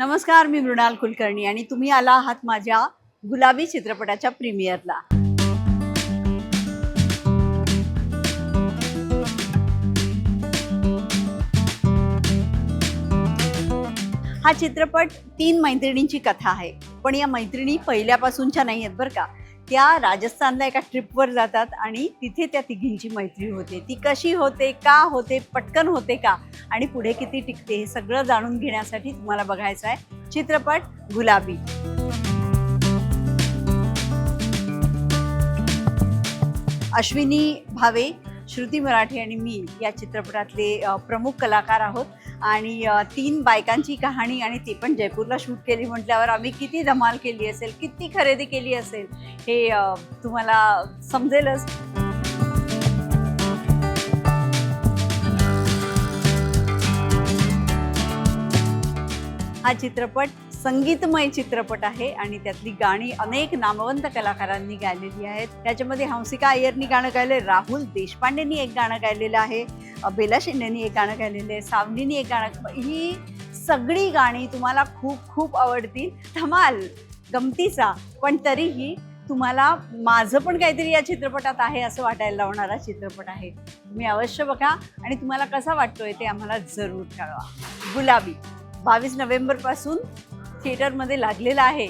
नमस्कार मी मृणाल कुलकर्णी आणि तुम्ही आला आहात माझ्या गुलाबी चित्रपटाच्या प्रीमियरला. हा चित्रपट तीन मैत्रिणींची कथा आहे पण या मैत्रिणी पहिल्यापासूनच्या नाही आहेत बरं का. त्या राजस्थानला एका ट्रिपवर जातात आणि तिथे त्या तिघींची मैत्री होते. ती कशी होते का होते पटकन होते का आणि पुढे किती टिकते हे सगळं जाणून घेण्यासाठी तुम्हाला बघायचं आहे. चित्रपट गुलाबी. अश्विनी भावे श्रुती मराठे आणि मी या चित्रपटातले प्रमुख कलाकार आहोत. आणि तीन बायकांची कहाणी आणि ती पण जयपूरला शूट केली म्हटल्यावर आम्ही किती धमाल केली असेल किती खरेदी केली असेल हे तुम्हाला समजेलच. हा चित्रपट संगीतमय चित्रपट आहे आणि त्यातली गाणी अनेक नामवंत कलाकारांनी गायलेली आहेत. त्याच्यामध्ये हंसिका अय्यरनी गाणं गायलंय राहुल देशपांडेनी एक गाणं गायलेलं आहे बेला शिंदेनी एक गाणं गायलेलं आहे सावनीनी एक गाणं ही सगळी गाणी तुम्हाला खूप खूप आवडतील. धमाल गमतीचा पण तरीही तुम्हाला माझं पण काहीतरी या चित्रपटात आहे असं वाटायला लावणारा चित्रपट आहे. तुम्ही अवश्य बघा आणि तुम्हाला कसा वाटतोय ते आम्हाला जरूर कळवा. गुलाबी. बावीस नोव्हेंबरपासून थिएटरमध्ये लागलेला आहे.